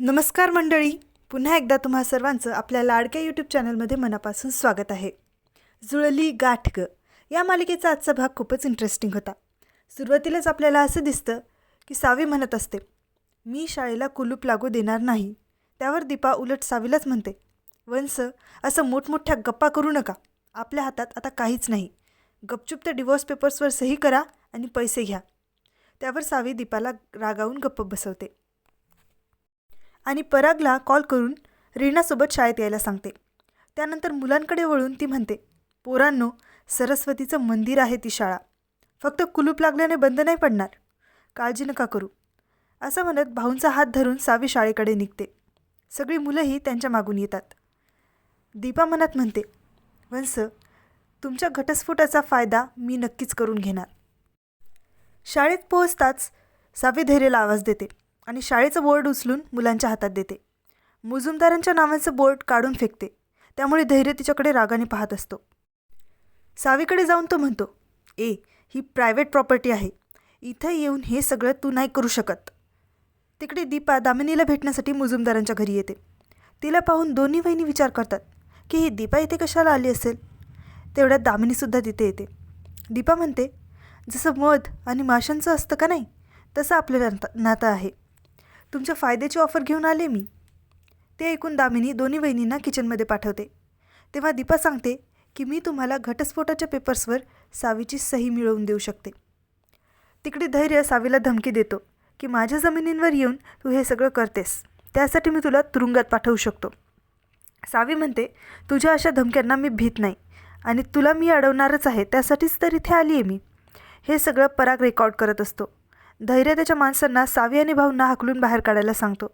नमस्कार मंडळी. पुन्हा एकदा तुम्हा सर्वांचं आपल्या लाडक्या यूट्यूब चॅनलमध्ये मनापासून स्वागत आहे. जुळली गाठ ग या मालिकेचा आजचा भाग खूपच इंटरेस्टिंग होता. सुरुवातीलाच आपल्याला असं दिसतं की सावी म्हणत असते मी शाळेला कुलूप लागू देणार नाही. त्यावर दीपा उलट सावीलाच म्हणते. वंस असं मोठमोठ्या गप्पा करू नका. आपल्या हातात आता काहीच नाही. गपचूप त्या डिवोर्स पेपर्सवर सही करा आणि पैसे घ्या. त्यावर सावी दीपाला रागावून गप्प बसवते. आणि परागला कॉल करून रीनासोबत शाळेत यायला सांगते. त्यानंतर मुलांकडे वळून ती म्हणते पोरांनो सरस्वतीचं मंदिर आहे ती शाळा. फक्त कुलूप लागल्याने बंद नाही पडणार. काळजी नका करू. असं म्हणत भाऊंचा हात धरून सावी शाळेकडे निघते. सगळी मुलंही त्यांच्या मागून येतात. दीपा मनात म्हणते वंस तुमच्या घटस्फोटाचा फायदा मी नक्कीच करून घेणार. शाळेत पोहोचताच सावी धैर्याला आवाज देते. आणि शाळेचं बोर्ड उचलून मुलांच्या हातात देते. मुजुमदारांच्या नावाचं बोर्ड काढून फेकते. त्यामुळे धैर्य तिच्याकडे रागाने पाहत असतो. सावीकडे जाऊन तो म्हणतो ए ही प्रायव्हेट प्रॉपर्टी आहे. इथं येऊन हे सगळं तू नाही करू शकत. तिकडे दीपा दामिनीला भेटण्यासाठी मुजुमदारांच्या घरी येते. तिला पाहून दोन्ही वहिनी विचार करतात की ही दीपा इथे कशाला आली असेल? तेवढ्यात दामिनीसुद्धा तिथे येते. दीपा म्हणते जसं मध आणि माशांचं असतं का नाही तसं आपलं नातं नातं आहे. तुमच्या फायद्याची ऑफर घेऊन आले मी. ते ऐकून दामिनी दोन्ही वहिनींना किचनमध्ये पाठवते. तेव्हा दीपा सांगते की मी तुम्हाला घटस्फोटाच्या पेपर्सवर सावीची सही मिळवून देऊ शकते. तिकडे धैर्य सावीला धमकी देतो की माझ्या जमिनींवर येऊन तू हे सगळं करतेस. त्यासाठी मी तुला तुरुंगात पाठवू शकतो. सावी म्हणते तुझ्या अशा धमक्यांना मी भीत नाही आणि तुला मी अडवणारच आहे त्यासाठीच तर इथे आली आहे मी. हे सगळं पराग रेकॉर्ड करत असतो. धैर्य त्याच्या माणसांना सावी आणि भाऊंना हाकलून बाहेर काढायला सांगतो.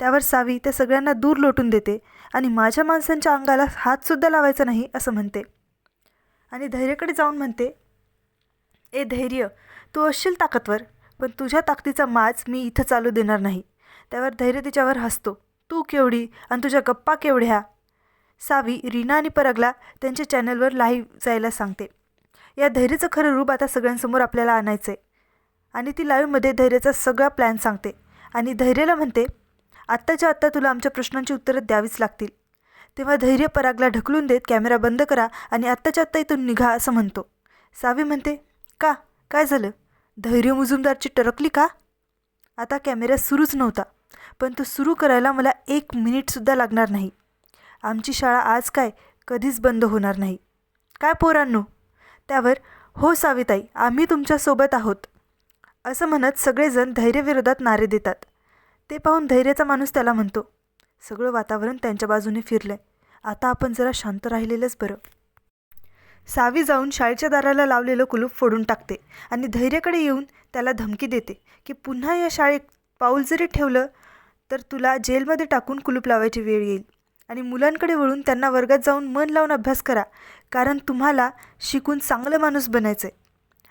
त्यावर सावी त्या सगळ्यांना दूर लोटून देते आणि माझ्या माणसांच्या अंगाला हातसुद्धा लावायचा नाही असं म्हणते. आणि धैर्यकडे जाऊन म्हणते ए धैर्य तू असशील ताकदवर पण तुझ्या ताकदीचा माज मी इथं चालू देणार नाही. त्यावर धैर्य तिच्यावर हसतो. तू केवढी आणि तुझ्या गप्पा केवढ्या? सावी रीना आणि परगला त्यांच्या चॅनलवर लाईव्ह जायला सांगते. या धैर्याचं खरं रूप आता सगळ्यांसमोर आपल्याला आणायचं आहे आणि ती लाईव्हमध्ये धैर्याचा सगळा प्लॅन सांगते. आणि धैर्याला म्हणते आत्ताच्या आत्ता तुला आमच्या प्रश्नांची उत्तरं द्यावीच लागतील. तेव्हा धैर्य परागला ढकलून देत कॅमेरा बंद करा आणि आत्ताच्या आत्ता इथून निघा असं म्हणतो. सावी म्हणते का? काय झालं? धैर्य मुजुमदारची टरकली का? आता कॅमेरा सुरूच नव्हता पण तो सुरू करायला मला एक मिनिटसुद्धा लागणार नाही. आमची शाळा आज काय? कधीच बंद होणार नाही. काय पोरांनो? त्यावर हो साविताई आम्ही तुमच्यासोबत आहोत. असं म्हणत सगळेजण धैर्यविरोधात नारे देतात. ते पाहून धैर्याचा माणूस त्याला म्हणतो सगळं वातावरण त्यांच्या बाजूने फिरलंय. आता आपण जरा शांत राहिलेलंच बरं. सावी जाऊन शाळेच्या दाराला लावलेलं कुलूप फोडून टाकते आणि धैर्याकडे येऊन त्याला धमकी देते की पुन्हा या शाळेत पाऊल जरी ठेवलं तर तुला जेलमध्ये टाकून कुलूप लावायची वेळ येईल. आणि मुलांकडे वळून त्यांना वर्गात जाऊन मन लावून अभ्यास करा कारण तुम्हाला शिकून चांगलं माणूस बनायचं आहे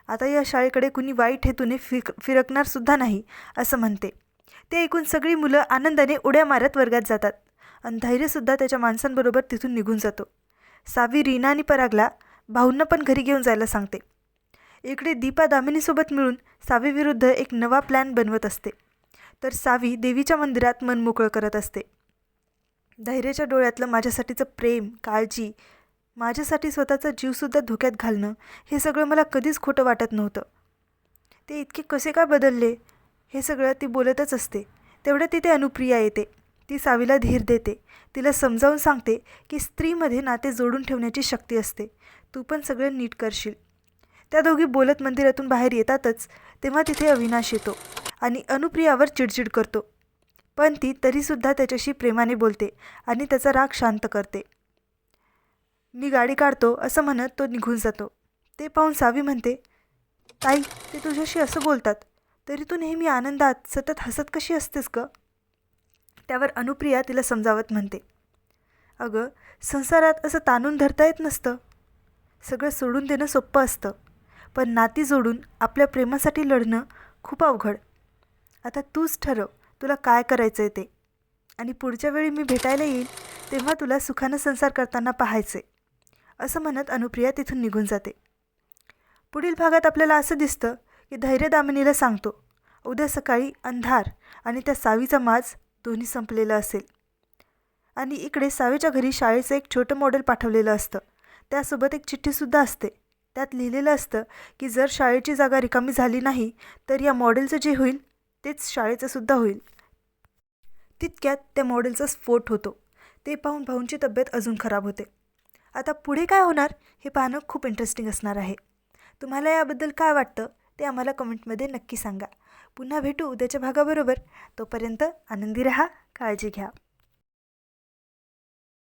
आता या शाळेकडे कुणी वाईट हेतूने फिक फिरकणारसुद्धा नाही असं म्हणते. ते ऐकून सगळी मुलं आनंदाने उड्या मारत वर्गात जातात. आणि धैर्यसुद्धा त्याच्या माणसांबरोबर तिथून निघून जातो. सावी रीना आणि परागला भाऊंना पण घरी घेऊन जायला सांगते. इकडे दीपा दामिनीसोबत मिळून सावीविरुद्ध एक नवा प्लॅन बनवत असते. तर सावी देवीच्या मंदिरात मन मोकळं करत असते. धैर्याच्या डोळ्यातलं माझ्यासाठीचं प्रेम काळजी माझ्यासाठी स्वतःचा जीवसुद्धा धोक्यात घालणं हे सगळं मला कधीच खोटं वाटत नव्हतं. ते इतके कसे काय बदलले? हे सगळं ती बोलतच असते. तेवढं तिथे अनुप्रिया येते. ती सावीला धीर देते. तिला समजावून सांगते की स्त्रीमध्ये नाते जोडून ठेवण्याची शक्ती असते. तू पण सगळं नीट करशील. त्या दोघी बोलत मंदिरातून बाहेर येतातच तेव्हा तिथे अविनाश येतो आणि अनुप्रियावर चिडचिड करतो. पण ती तरीसुद्धा त्याच्याशी प्रेमाने बोलते आणि त्याचा राग शांत करते. मी गाडी काढतो असं म्हणत तो निघून जातो. ते पाहून सावी म्हणते ताई ते तुझ्याशी असं बोलतात. तरी तू नेहमी आनंदात सतत हसत कशी असतेस ग? त्यावर अनुप्रिया तिला समजावत म्हणते अगं संसारात असं ताणून धरता येत नसतं. सगळं सोडून देणं सोपं असतं. पण नाती जोडून आपल्या प्रेमासाठी लढणं खूप अवघड. आता तूच ठरव तुला काय करायचं आहे ते. आणि पुढच्या वेळी मी भेटायला येईल तेव्हा तुला सुखानं संसार करताना पाहायचे असं म्हणत अनुप्रिया तिथून निघून जाते. पुढील भागात आपल्याला असं दिसतं की धैर्य दामिनीला सांगतो उद्या सकाळी अंधार आणि त्या सावीचा माज दोन्ही संपलेलं असेल. आणि इकडे सावेच्या घरी शाळेचं एक छोटं मॉडेल पाठवलेलं असतं. त्यासोबत एक चिठ्ठीसुद्धा असते. त्यात लिहिलेलं असतं की जर शाळेची जागा रिकामी झाली नाही तर या मॉडेलचं जे होईल तेच शाळेचंसुद्धा होईल. तितक्यात त्या मॉडेलचा स्फोट होतो. ते पाहून भाऊंची तब्येत अजून खराब होते. आता पुढे काय होणार हे पाहणं खूप इंटरेस्टिंग असणार आहे. तुम्हाला याबद्दल काय वाटतं ते आम्हाला कमेंटमध्ये नक्की सांगा. पुन्हा भेटू उद्याच्या भागाबरोबर. तोपर्यंत आनंदी रहा काळजी घ्या.